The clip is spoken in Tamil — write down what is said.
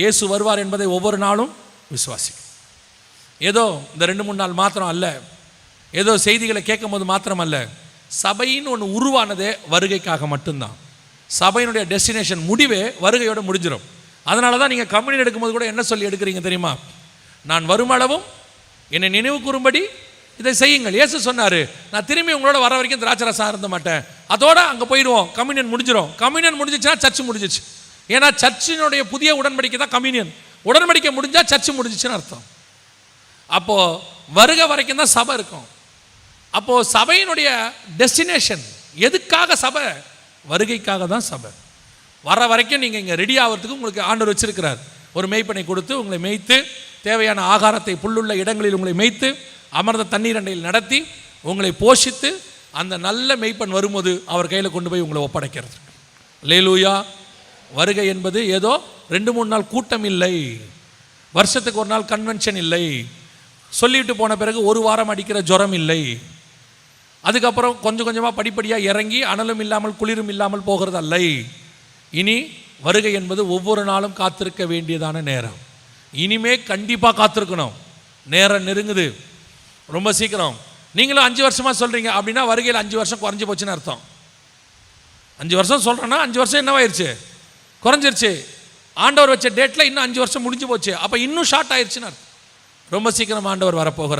இயேசு வருவார் என்பதை ஒவ்வொரு நாளும் விசுவாசிக்கும். ஏதோ இந்த ரெண்டு மூணு நாள் மாத்திரம் அல்ல. ஏதோ செய்திகளை கேட்கும் போது மாத்திரம் அல்ல. சபைன்னு ஒன்று உருவானதே வருகைக்காக மட்டும்தான். சபையினுடைய டெஸ்டினேஷன் முடிவே வருகையோடு முடிஞ்சிடும் அதனால தான் நீங்கள் கம்யூனியன் எடுக்கும்போது கூட என்ன சொல்லி எடுக்கிறீங்க தெரியுமா? நான் வருமளவும் என்னை நினைவு கூறும்படி இதை செய்யுங்கள். இயேசு சொன்னார் நான் திரும்பி உங்களோட வர வரைக்கும் திராட்சரசம் இருந்த மாட்டேன். அதோட அங்கே போயிடுவோம். கம்யூனியன் முடிஞ்சிடும் கம்யூனியன் முடிஞ்சிச்சுன்னா சர்ச் முடிஞ்சிச்சு. ஏன்னா சர்ச்சினுடைய புதிய உடன்படிக்கை தான் கம்யூனியன் உடன்படிக்கை முடிஞ்சால் சர்ச்சு முடிஞ்சிச்சுன்னு அர்த்தம். அப்போது வருக வரைக்கும் தான் சபை இருக்கும். அப்போது சபையினுடைய டெஸ்டினேஷன் எதுக்காக சபை? வருகைக்காக தான் சபை. வர வரைக்கும் நீங்கள் இங்கே ரெடி ஆகிறதுக்கு உங்களுக்கு ஆண்டவர் வச்சிருக்கிறார். ஒரு மெய்ப்பனை கொடுத்து உங்களை மேய்த்து தேவையான ஆகாரத்தை புல்லுள்ள இடங்களில் உங்களை மேய்த்து அமர்ந்த தண்ணீர் அண்டையில் நடத்தி உங்களை போஷித்து அந்த நல்ல மெய்ப்பன் வரும்போது அவர் கையில் கொண்டு போய் உங்களை ஒப்படைக்கிறது. லேலூயா வருகை என்பது ஏதோ ரெண்டு மூணு நாள் கூட்டம் இல்லை. வருஷத்துக்கு ஒரு நாள் கன்வென்ஷன் இல்லை. சொல்லிவிட்டு போன பிறகு ஒரு வாரம் அடிக்கிற ஜுரம் இல்லை. அதுக்கப்புறம் கொஞ்சம் கொஞ்சமாக படிப்படியாக இறங்கி அனலும் இல்லாமல் குளிரும் இல்லாமல் போகிறது அல்ல. இனி வருகை என்பது ஒவ்வொரு நாளும் காத்திருக்க வேண்டியதான நேரம். இனிமே கண்டிப்பாக காத்திருக்கணும். நேரம் நெருங்குது. ரொம்ப சீக்கிரம். நீங்களும் அஞ்சு வருஷமாக சொல்கிறீங்க அப்படின்னா வருகையில் அஞ்சு வருஷம் குறைஞ்சி போச்சுன்னு அர்த்தம். அஞ்சு வருஷம் சொல்கிறேன்னா அஞ்சு வருஷம் என்னவாயிருச்சு? குறைஞ்சிருச்சு. ஆண்டவர் வச்ச டேட்டில் இன்னும் அஞ்சு வருஷம் முடிஞ்சு போச்சு. அப்போ இன்னும் ஷார்ட் ஆயிடுச்சுன்னு ரொம்ப சீக்கிரம் ஆண்டவர் வரப்போகிறார்.